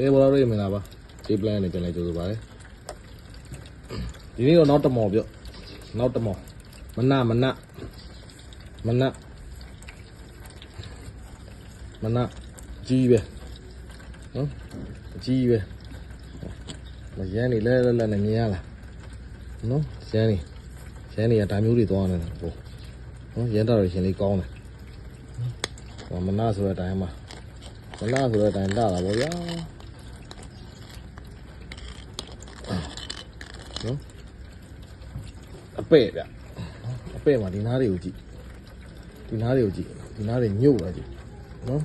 ကဲဘောတော်ရေးမင်္ဂလာပါဒီ plan နဲ့ပြန်လဲကြိုးဆိုပါလေဒီနေ့တော့နောက်တစ်မော်ပြော့နောက်တစ်မော်မနမနမနမနကြီးပဲနော်ကြီးပဲမရမ်းနေလဲလဲလဲနဲ့မြင်ရလားနော်ရမ်းနေရမ်းနေကဒါမျိုးတွေသွားနေတာဟိုနော်ရမ်းတော်ရှင်လေးကောင်းတယ်ဟောမနဆိုတဲ့အတိုင်းမှာမနဆိုတဲ့အတိုင်းလာတာပေါ့ဗျာ နော်အပဲ့ဗျအပဲ့မှာဒီနားတွေကိုကြည့်ဒီနားတွေကိုကြည့်ဒီနားတွေညှို့လာကြည့်နော်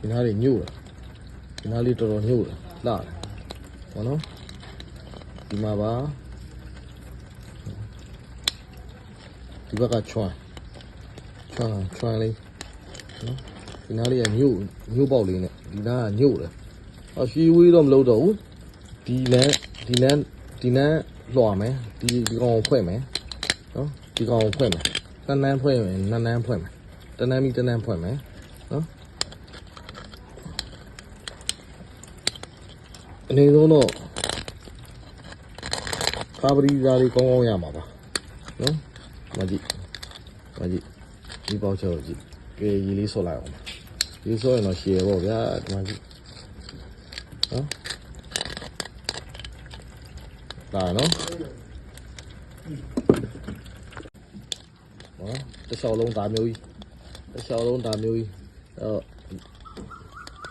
ဒီနားတွေညှို့လာဒီနားလေးတော်တော်ညှို့လာလာတယ်ဟောနော်ဒီမှာပါဒီဘက်ကချွမ်းချွမ်းချွမ်းလေးနော်ဒီနားလေးကညှို့ညှို့ပေါက်လေးနဲ့ဒီနားကညှို့တယ်အော်ရွှေဝေးတော့မလုပ်တော့ဘူးဒီလမ်းဒီလမ်း ဒီလမ်းလွှာမယ်ဒီဒီကောင်ကိုဖွဲ့မယ်နော်ဒီကောင်ကိုဖွဲ့မယ်နှစ်နန်းဖွဲ့မယ်နှစ်နန်းဖွဲ့မယ်တနန်းပြီးတနန်းဖွဲ့မယ်နော်အနေဆုံးတော့ကာပရီသားလေးကောင်းကောင်းရမှာပါနော်မကြည့်မကြည့်ဒီပေါက်ချောကြည့်ကဲရေလေးဆော့လိုက်အောင်ရေဆော့ရင်တော့ရှည်ပေါ့ဗျာဒီမှာကြည့်နော် ဒါနော်ဟောတစ်လျှောက်လုံးဒါမျိုးကြီးတစ်လျှောက်လုံးဒါမျိုးကြီးအဲ့တော့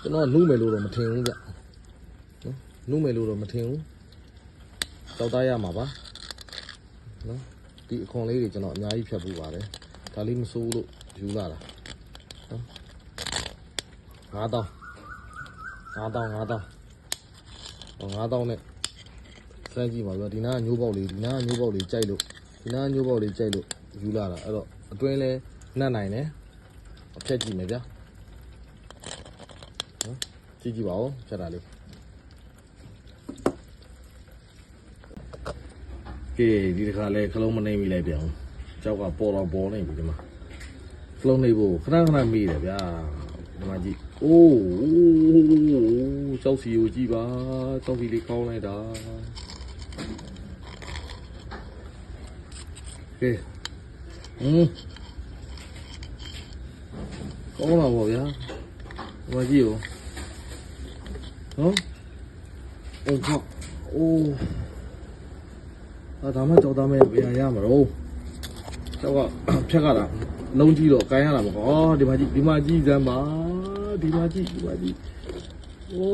ကျွန်တော်နှုမယ်လို့တော့မထင်ဘူးဗျနော်နှုမယ်လို့တော့မထင်ဘူးတောက်သားရမှာပါနော်ဒီအခွန်လေးတွေကျွန်တော်အများကြီးဖြတ်ဖို့ပါတယ်ဒါလေးမစိုးလို့ယူလာတာနော်9000 9000 9000ဟော9000နဲ့ စမ်းကြည့်ပါဗျာဒီနားကညိုးပေါက်လေးဒီနားကညိုးပေါက်လေးကြိုက်လို့ဒီနားကညိုးပေါက်လေးကြိုက်လို့ယူလာတာအဲ့တော့အတွင်းလဲနှက်နိုင်တယ်အဖြတ်ကြည့်မယ်ဗျာနော်ကြည့်ကြည့်ပါဦးဖြတ်တာလေးကဲဒီတစ်ခါလဲခလုံးမနေမိလိုက်ပြန်အောင်ကြောက်ကပေါ်တော့ပေါ်နေပြီဒီမှာခလုံးနေဖို့ခဏခဏမိတယ်ဗျာဒီမှာကြည့်အိုးကြောက်စီကိုကြည့်ပါကြောက်စီလေးကောင်းလိုက်တာ ကဲဟင်းကောင်းလာပါဗျာဒီမှာကြည့်ရောနော်အိုးခအိုးအာဒါမှကြောက်သားမဲ့ဘယ်ရရမှာတော့ကျောက်ကဖြက်ကလာလုံးကြီးတော့ကိုင်းရတာမဟုတ်အော်ဒီမှာကြည့်ဒီမှာကြည့်စမ်းပါဒီမှာကြည့်ဒီမှာကြည့်โอ้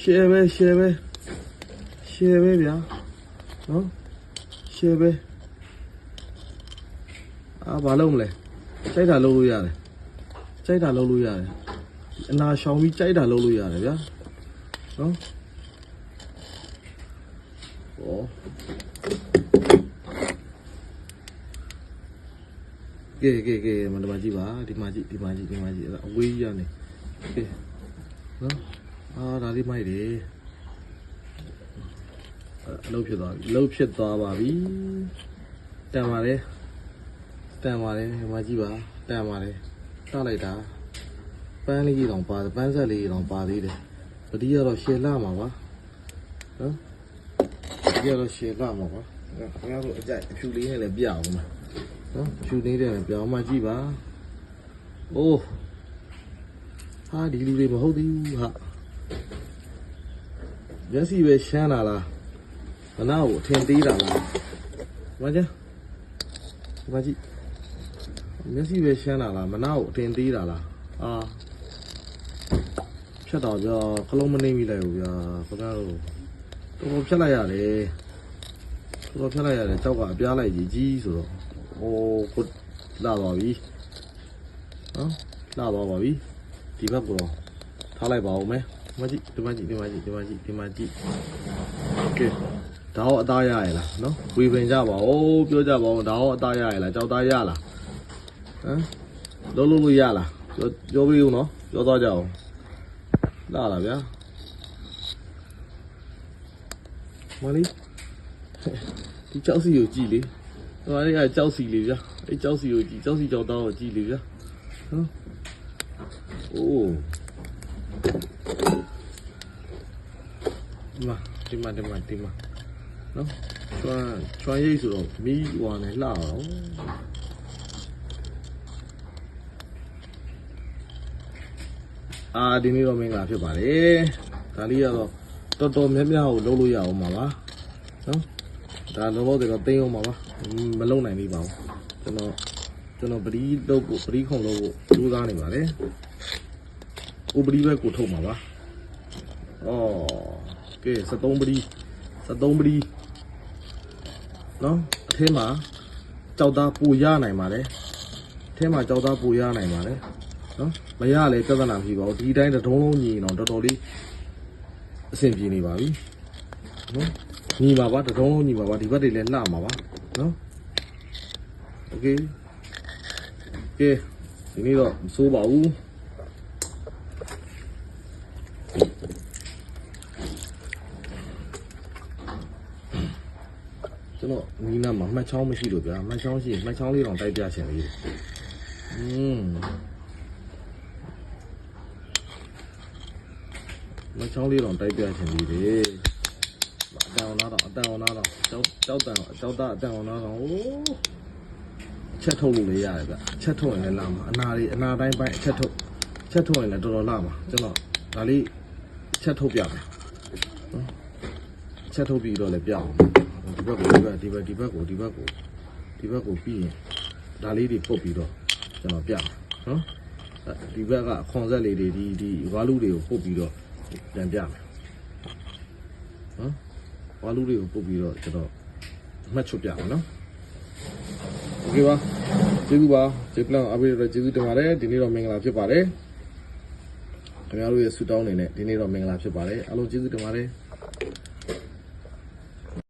ရှယ်ပဲရှယ်ပဲရှယ်ပဲဗျာနော် ရှယ်ပဲအာဘာလုပ်မလဲကြိုက်တာလုပ်လို့ရတယ်ကြိုက်တာလုပ်လို့ရတယ်အနာရှောင်ပြီးကြိုက်တာလုပ်လို့ရတယ်ဗျာနော်哦。ကဲကဲကဲမဒီမှာကြည့်ပါဒီမှာကြည့်ဒီမှာကြည့်ဒီမှာကြည့်အဲ့ဒါအဝေးကြီးရနေကဲနော်အာဒါလေးမိုက်တယ် အဲ့အလုပ်ဖြစ်သွားပြီအလုပ်ဖြစ်သွားပါပြီတန်ပါလေတန်ပါလေဒီမှာကြည့်ပါတန်ပါလေတောက်လိုက်တာပန်းလေးကြီးတောင်ပါတယ်ပန်းဆက်လေးတောင်ပါသေးတယ်ပတိကတော့ရှယ်လာမှာပါနော်ဒီကတော့ရှယ်လာမှာပါခင်ဗျားတို့အကြိုက်အဖြူလေးနဲ့လည်းပြအောင်ပါနော်အဖြူလေးနဲ့လည်းပြအောင်မှကြည့်ပါအိုးဟာဒီလူတွေမဟုတ်သေးဘူးဟာမျက်စိပဲရှမ်းလာလား မနာကိုအထင်သေးတာလားမကြဒီမကြည့်မျက်စိပဲရှမ်းလာလားမနာကိုအထင်သေးတာလားအာဖြတ်တော့ကြာခလုံးမနေမိလိုက်ဘူးဗျာခင်ဗျားတို့ တော်တော်ဖြတ်လိုက်ရတယ်တော်တော်ဖြတ်လိုက်ရတယ်ကြောက်ကအပြားလိုက်ကြီးကြီးဆိုတော့ဟိုကိုလာပါပြီနော်လာပါပါပြီဒီဘက်ကတော့ထားလိုက်ပါဦးမယ်ဒီမကြည့်ဒီမကြည့်ဒီမကြည့်ဒီမကြည့်ဒီမကြည့်โอเค ဒါရောအသားရရလားနော်ဝေဖန်ကြပါဦးပြောကြပါဦးဒါရောအသားရရလားကြောက်သားရလားဟမ်လုံးလုံးလို့ရလားပြောပြောပြီးဦးနော်ပြောသွားကြအောင်လာလားဗျာမလေးဒီကြောက်စီကိုကြည်လေဟိုအဲ့ကကြောက်စီလေဗျာအဲ့ကြောက်စီကိုကြည်ကြောက်စီကြောက်သားကိုကြည်လေဗျာနော်အိုးဒီမှာဒီမှာဒီမှာဒီမှာ နော်ကျွမ်းကျွမ်းရိပ်ဆိုတော့မီးဟွာနဲ့လှအောင်အာဒီနေ့တော့မင်္ဂလာဖြစ်ပါတယ်ဒါလေးကတော့တော်တော်များများကိုလုပ်လို့ရအောင်ပါပါနော်ဒါလောလောဆယ်တော့သိမ်းအောင်ပါပါမလုံနိုင်သေးပါဘူးကျွန်တော်ကျွန်တော်ပရီးလုပ်ဖို့ပရီးခုံလုပ်ဖို့ကြိုးစားနေပါတယ်ဥပရီးဘက်ကိုထုတ်မှာပါဩကဲ73ပရီး 73ပရီးနော်အထင်းမှာကြောက်သားပူရနိုင်ပါတယ်အထင်းမှာကြောက်သားပူရနိုင်ပါတယ်နော်မရလဲပြဿနာမရှိပါဘူးဒီတိုင်းတစ်ဒုံးလုံးညီရင်တော့တော်တော်လေးအဆင်ပြေနေပါပြီနော်ညီပါပါတစ်ဒုံးလုံးညီပါပါဒီဘက်တွေလည်းလှမှာပါနော်โอเคကဲဒီနေ့တော့မစိုးပါဘူး တ်ချောင်းမရှိလို့ဗျာမှတ်ချောင်းရှိရင်မှတ်ချောင်းလေးတော့တိုက်ပြချင်လေးอืมမှတ်ချောင်းလေးတော့တိုက်ပြချင်လေးတွေအတန်အောင်နာတော့အတန်အောင်နာတော့ကြောက်ကြောက်တန်ကြောက်တာအတန်အောင်နာတော့ဟိုးချက်ထုတ်လို့လည်းရတယ်ဗျချက်ထုတ်ရင်လည်းလာမှာအနာလေးအနာတိုင်းပိုင်းအချက်ထုတ်ချက်ထုတ်ရင်လည်းတော်တော်လာမှာကျွန်တော်ဒါလေးချက်ထုတ်ပြမယ်နော်ချက်ထုတ်ပြီးတော့လည်းပြအောင် ဒီဘက်ကိုဒီဘက်ဒီဘက်ဒီဘက်ကိုဒီဘက်ကိုဒီဘက်ကိုပြီးရင်ဒါလေးတွေပုတ်ပြီးတော့ကျွန်တော်ပြမယ်နော်ဒီဘက်ကအခွန်ဆက်လေးတွေဒီဒီဝါလူတွေကိုပုတ်ပြီးတော့ပြန်ပြမယ်နော်ဝါလူတွေကိုပုတ်ပြီးတော့ကျွန်တော်မှတ်ချုပ်ပြမယ်နော် โอเคပါကျေးဇူးပါကျေးပလန်အဘိဓမ္မာကျေးဇူးတင်ပါတယ်ဒီနေ့တော့မင်္ဂလာဖြစ်ပါတယ်ခင်ဗျားတို့ရဲ့ဆုတောင်းနေနဲ့ဒီနေ့တော့မင်္ဂလာဖြစ်ပါတယ်အားလုံးကျေးဇူးတင်ပါတယ်